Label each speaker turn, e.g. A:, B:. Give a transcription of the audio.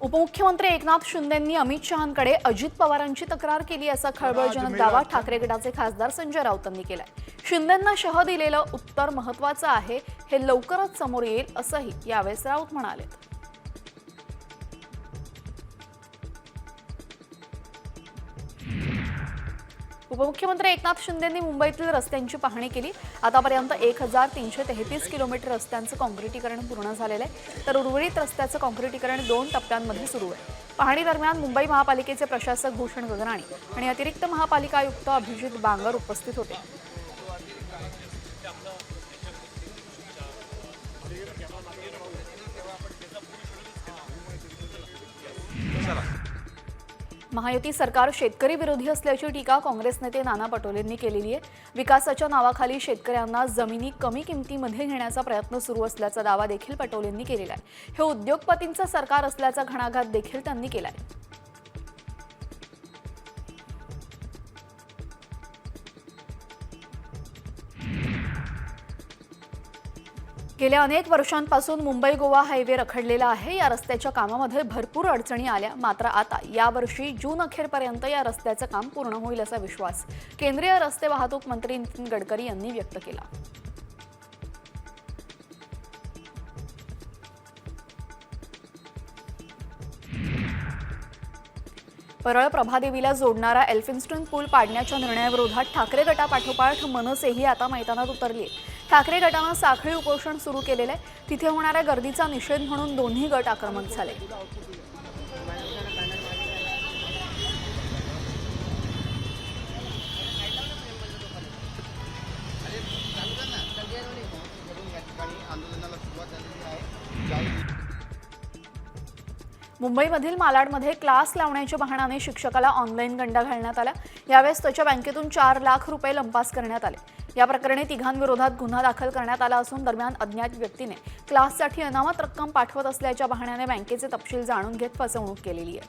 A: उपमुख्यमंत्री एकनाथ शिंदेंनी अमित शहांकडे अजित पवारांची तक्रार केली असा खळबळजनक दावा ठाकरे गटाचे खासदार संजय राऊतांनी केलाय. शिंदेंना शह दिलेलं उत्तर महत्वाचं आहे हे लवकरच समोर येईल असंही यावेळेस राऊत म्हणाले उपमुख्यमंत्री एकनाथ शिंदेंनी मुंबईतील रस्त्यांची पाहणी केली. आतापर्यंत एक हजार तीनशे तेहतीस किलोमीटर रस्त्यांचं काँक्रिटीकरण पूर्ण झालेलं आहे. तर उर्वरित रस्त्याचं काँक्रिटीकरण दोन टप्प्यांमध्ये सुरू आहे. पाहणी दरम्यान मुंबई महापालिकेचे प्रशासक भूषण गगनाणी आणि अतिरिक्त महापालिका आयुक्त अभिजित बांगर उपस्थित होते. महायुती सरकार शेतकरी विरोधी असल्याची टीका काँग्रेस नेते नाना पटोलेंनी केलेली आहे. विकासाच्या नावाखाली शेतकऱ्यांना जमिनी कमी किमतीमध्ये घेण्याचा प्रयत्न सुरू असल्याचा दावा देखील पटोलेंनी केलेला आहे. हे उद्योगपतींचं सरकार असल्याचा घणाघात देखील त्यांनी केला आहे गेल्या अनेक वर्षांपासून मुंबई गोवा हायवे रखडलेला आहे. या रस्त्याच्या कामामध्ये भरपूर अडचणी आल्या. मात्र आता यावर्षी जून अखेरपर्यंत या रस्त्याचं काम पूर्ण होईल असा विश्वास केंद्रीय रस्ते वाहतूक मंत्री नितीन गडकरी यांनी व्यक्त केला. परळ प्रभादेवीला जोडणारा एल्फिन्स्टन पूल पाडण्याच्या निर्णयाविरोधात ठाकरे गटापाठोपाठ मनसेही आता मैदानात उतरली आहे. ठाकरे गटानं साखळी उपोषण सुरू केलेलं आहे. तिथे होणाऱ्या गर्दीचा निषेध म्हणून दोन्ही गट आक्रमक झाले. मुंबईमधील मालाडमध्ये क्लास लावण्याच्या बहाणाने शिक्षकाला ऑनलाईन गंडा घालण्यात आला. यावेळेस त्याच्या बँकेतून चार लाख रुपये लंपास करण्यात आले. या प्रकरणी तिघांविरोधात गुन्हा दाखल करण्यात आला असून दरम्यान अज्ञात व्यक्तीने क्लाससाठी अनामत रक्कम पाठवत असल्याच्या बहाण्याने बँकेचे तपशील जाणून घेत फसवणूक केलेली आहे.